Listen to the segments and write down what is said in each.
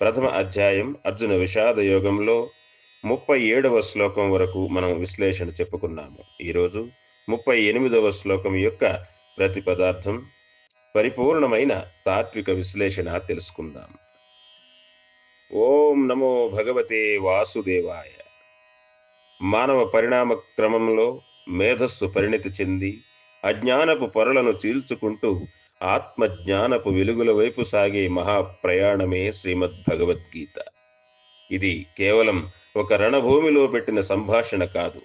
ప్రథమ అధ్యాయం అర్జున విషాద యోగంలో ముప్పై ఏడవ శ్లోకం వరకు మనం విశ్లేషణ చెప్పుకున్నాము. ఈరోజు ముప్పై ఎనిమిదవ శ్లోకం యొక్క ప్రతి పదార్థం పరిపూర్ణమైన తాత్విక విశ్లేషణ తెలుసుకుందాం. ఓం నమో భగవతే వాసుదేవాయ. మానవ పరిణామ క్రమంలో మేధస్సు పరిణితి చెంది అజ్ఞానపు పొరలను చీల్చుకుంటూ ఆత్మజ్ఞానపు వెలుగుల వైపు సాగే మహాప్రయాణమే శ్రీమద్ భగవద్గీత ఇది కేవలం ఒక రణభూమిలో పెట్టిన సంభాషణ కాదు.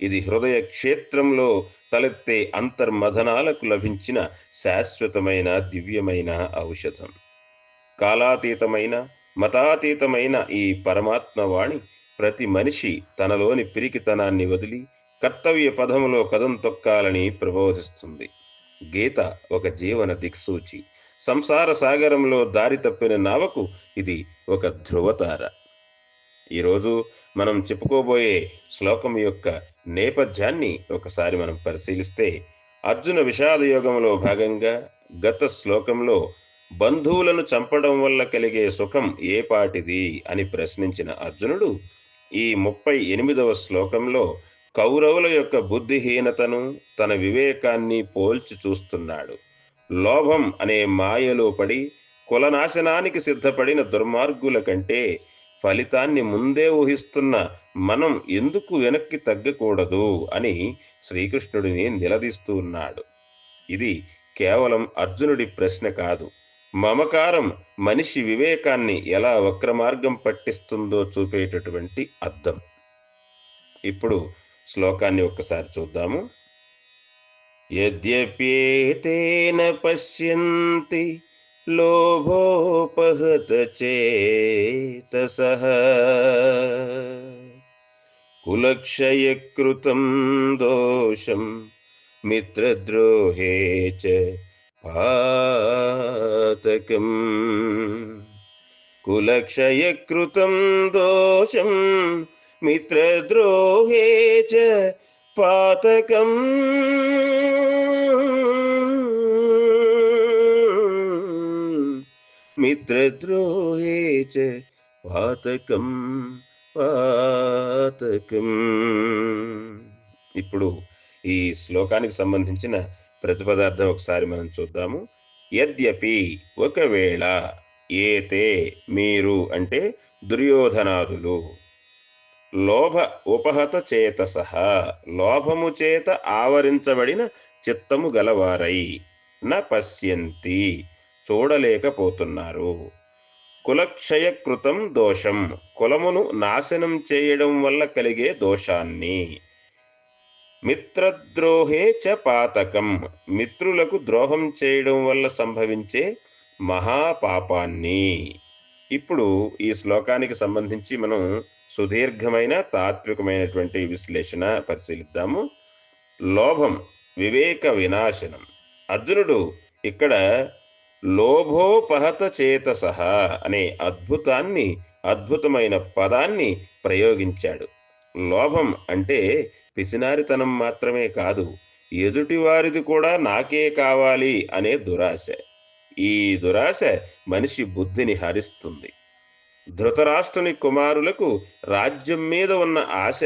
ఇది హృదయ క్షేత్రంలో తలెత్తే అంతర్మథనాలకు లభించిన శాశ్వతమైన దివ్యమైన ఔషధం. కాలాతీతమైన మతాతీతమైన ఈ పరమాత్మవాణి ప్రతి మనిషి తనలోని పిరికితనాన్ని వదిలి కర్తవ్య పదంలో కదం తొక్కాలని ప్రబోధిస్తుంది. గీత ఒక జీవన దిక్సూచి. సంసార సాగరంలో దారి తప్పిన నావకు ఇది ఒక ధ్రువతార. ఈరోజు మనం చెప్పుకోబోయే శ్లోకం యొక్క నేపథ్యాన్ని ఒకసారి మనం పరిశీలిస్తే అర్జున విషాద యోగంలో భాగంగా గత శ్లోకంలో బంధువులను చంపడం వల్ల కలిగే సుఖం ఏ పాటిది అని ప్రశ్నించిన అర్జునుడు ఈ ముప్పై ఎనిమిదవ శ్లోకంలో కౌరవుల యొక్క బుద్ధిహీనతను తన వివేకాన్ని పోల్చి చూస్తున్నాడు. లోభం అనే మాయలో పడి కులనాశనానికి సిద్ధపడిన దుర్మార్గుల కంటే ఫలితాన్ని ముందే ఊహిస్తున్న మనం ఎందుకు వెనక్కి తగ్గకూడదు అని శ్రీకృష్ణుడిని నిలదీస్తూ ఉన్నాడు. ఇది కేవలం అర్జునుడి ప్రశ్న కాదు. మమకారం మనిషి వివేకాన్ని ఎలా వక్రమార్గం పట్టిస్తుందో చూపేటటువంటి అర్థం. ఇప్పుడు శ్లోకాన్ని ఒక్కసారి చూద్దాము. యద్యప్యేతేన పశ్యంతి లోభోపహత చేతసః కులక్షయకృతం దోషం మిత్రద్రోహే చ పాతకం. కులక్షయకృతం దోషం మిత్రద్రోహే చ పాతకం మిత్రద్రోహే చ పాతకం పాతకం ఇప్పుడు ఈ శ్లోకానికి సంబంధించిన ప్రతిపదార్థం ఒకసారి మనం చూద్దాము. యద్యపి ఒకవేళ ఏతే మీరు అంటే దుర్యోధనాదులు. లోభ ఉపహత చేతస. సహా లోభము చేత ఆవరించబడిన చిత్తము గలవారై. న పశ్యంతి. చూడలేకపోతున్నారు. కులక్షయకృతం దోషం. కులమును నాశనం చేయడం వల్ల కలిగే దోషాన్ని. మిత్రద్రోహే చ పాతకం. మిత్రులకు ద్రోహం చేయడం వల్ల సంభవించే మహాపాపాన్ని. ఇప్పుడు ఈ శ్లోకానికి సంబంధించి మనం సుదీర్ఘమైన తాత్వికమైనటువంటి విశ్లేషణ పరిశీలిద్దాము. లోభం వివేక వినాశనం. అర్జునుడు ఇక్కడ లోభోపహత చేతస అనే అద్భుతాన్ని అద్భుతమైన పదాన్ని ప్రయోగించాడు. లోభం అంటే పిసినారితనం మాత్రమే కాదు ఎదుటివారిది కూడా నాకే కావాలి అనే దురాశ. ఈ దురాశ మనిషి బుద్ధిని హరిస్తుంది. ధృతరాష్ట్రుని కుమారులకు రాజ్యం మీద ఉన్న ఆశ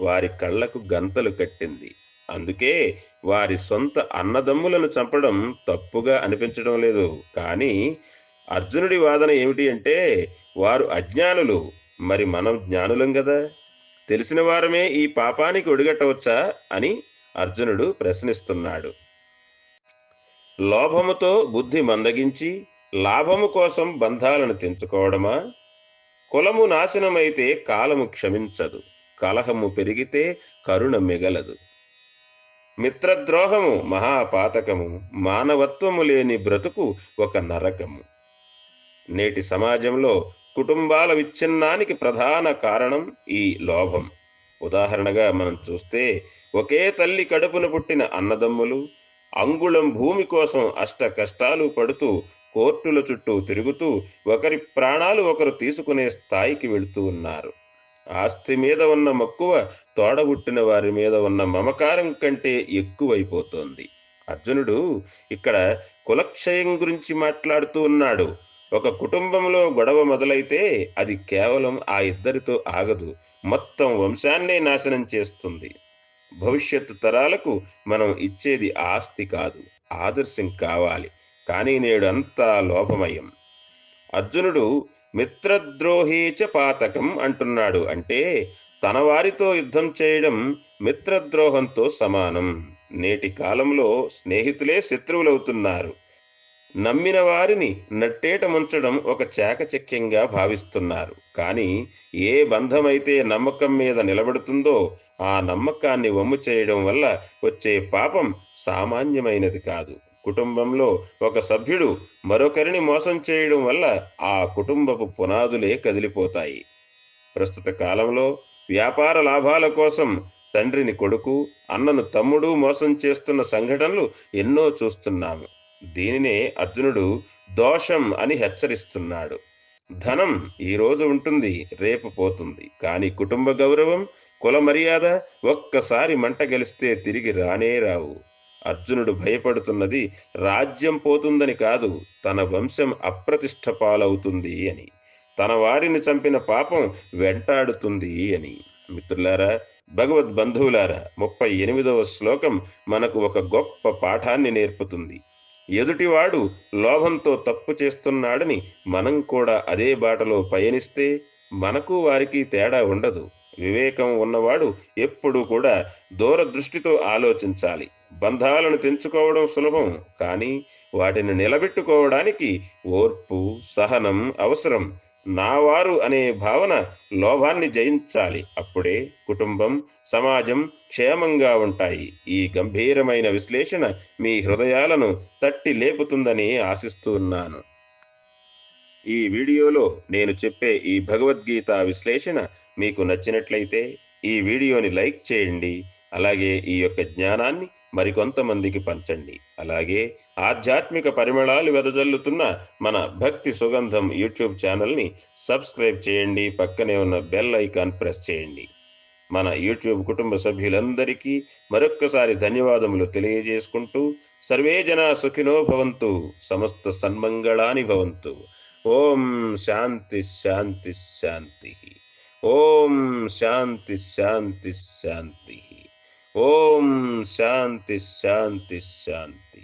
వారి కళ్ళకు గంతలు కట్టింది. అందుకే వారి సొంత అన్నదమ్ములను చంపడం తప్పుగా అనిపించడం లేదు. కానీ అర్జునుడి వాదన ఏమిటి అంటే వారు అజ్ఞానులు మరి మనం జ్ఞానులం కదా తెలిసిన వారమే ఈ పాపానికి ఒడిగట్టవచ్చా? అని అర్జునుడు ప్రశ్నిస్తున్నాడు. లోభముతో బుద్ధి మందగించి లాభము కోసం బంధాలను తెంచుకోవడమా? కులము నాశనమైతే కాలము క్షమించదు కలహము పెరిగితే కరుణ మిగలదు. మిత్రద్రోహము మహాపాతకము మానవత్వము లేని బ్రతుకు ఒక నరకము. నేటి సమాజంలో కుటుంబాల విచ్ఛిన్నానికి ప్రధాన కారణం ఈ లోభం. ఉదాహరణగా మనం చూస్తే ఒకే తల్లి కడుపున పుట్టిన అన్నదమ్ములు అంగుళం భూమి కోసం అష్ట కష్టాలు పడుతూ కోర్టుల చుట్టూ తిరుగుతూ ఒకరి ప్రాణాలు ఒకరు తీసుకునే స్థాయికి వెళుతూ ఉన్నారు. ఆస్తి మీద ఉన్న మక్కువ తోడబుట్టిన వారి మీద ఉన్న మమకారం కంటే ఎక్కువైపోతోంది. అర్జునుడు ఇక్కడ కులక్షయం గురించి మాట్లాడుతూ ఉన్నాడు. ఒక కుటుంబంలో గొడవ మొదలైతే అది కేవలం ఆ ఇద్దరితో ఆగదు. మొత్తం వంశాన్నే నాశనం చేస్తుంది. భవిష్యత్తు తరాలకు మనం ఇచ్చేది ఆస్తి కాదు. ఆదర్శం కావాలి. కానీ నేడు అంతా లోపమయం. అర్జునుడు మిత్రద్రోహీచ పాతకం అంటున్నాడు అంటే తన వారితో యుద్ధం చేయడం మిత్రద్రోహంతో సమానం. నేటి కాలంలో స్నేహితులే శత్రువులవుతున్నారు. నమ్మిన వారిని నట్టేట ముంచడం ఒక చాకచక్యంగా భావిస్తున్నారు. కానీ ఏ బంధమైతే నమ్మకం మీద నిలబడుతుందో ఆ నమ్మకాన్ని వమ్ము చేయడం వల్ల వచ్చే పాపం సామాన్యమైనది కాదు. కుటుంబంలో ఒక సభ్యుడు మరొకరిని మోసం చేయడం వల్ల ఆ కుటుంబపు పునాదులే కదిలిపోతాయి. ప్రస్తుత కాలంలో వ్యాపార లాభాల కోసం తండ్రిని కొడుకు అన్నను తమ్ముడు మోసం చేస్తున్న సంఘటనలు ఎన్నో చూస్తున్నాము. దీనినే అర్జునుడు దోషం అని హెచ్చరిస్తున్నాడు. ధనం ఈరోజు ఉంటుంది రేపు పోతుంది. కానీ కుటుంబ గౌరవం కుల మర్యాద ఒక్కసారి మంట గెలిస్తే తిరిగి రానే రావు. అర్జునుడు భయపడుతున్నది రాజ్యం పోతుందని కాదు తన వంశం అప్రతిష్ట పాలవుతుంది అని. తన వారిని చంపిన పాపం వెంటాడుతుంది అని. మిత్రులారా భగవద్ బంధువులారా ముప్పై ఎనిమిదవ శ్లోకం మనకు ఒక గొప్ప పాఠాన్ని నేర్పుతుంది. ఎదుటివాడు లోభంతో తప్పు చేస్తున్నాడని మనం కూడా అదే బాటలో పయనిస్తే మనకు వారికి తేడా ఉండదు. వివేకం ఉన్నవాడు ఎప్పుడూ కూడా దూరదృష్టితో ఆలోచించాలి. బంధాలను తెంచుకోవడం సులభం కానీ వాటిని నిలబెట్టుకోవడానికి ఓర్పు సహనం అవసరం. నావారు అనే భావన లోభాన్ని జయించాలి. అప్పుడే కుటుంబం సమాజం క్షేమంగా ఉంటాయి. ఈ గంభీరమైన విశ్లేషణ మీ హృదయాలను తట్టి లేపుతుందని ఆశిస్తున్నాను. ఈ వీడియోలో నేను చెప్పే ఈ భగవద్గీత విశ్లేషణ మీకు నచ్చినట్లయితే ఈ వీడియోని లైక్ చేయండి. అలాగే ఈ యొక్క జ్ఞానాన్ని మరికొంతమందికి పంచండి. అలాగే ఆధ్యాత్మిక పరిమళాలు వెదజల్లుతున్న మన భక్తి సుగంధం యూట్యూబ్ ఛానల్ని సబ్స్క్రైబ్ చేయండి. పక్కనే ఉన్న బెల్ ఐకాన్ ప్రెస్ చేయండి. మన యూట్యూబ్ కుటుంబ సభ్యులందరికీ మరొక్కసారి ధన్యవాదములు తెలియజేసుకుంటూ సర్వే జనా సుఖినో భవంతు సమస్త సన్మంగళాని భవంతు. ఓం శాంతి శాంతి శాంతి. ఓం శాంతి శాంతి శాంతి. ఓం శాంతి శాంతి శాంతి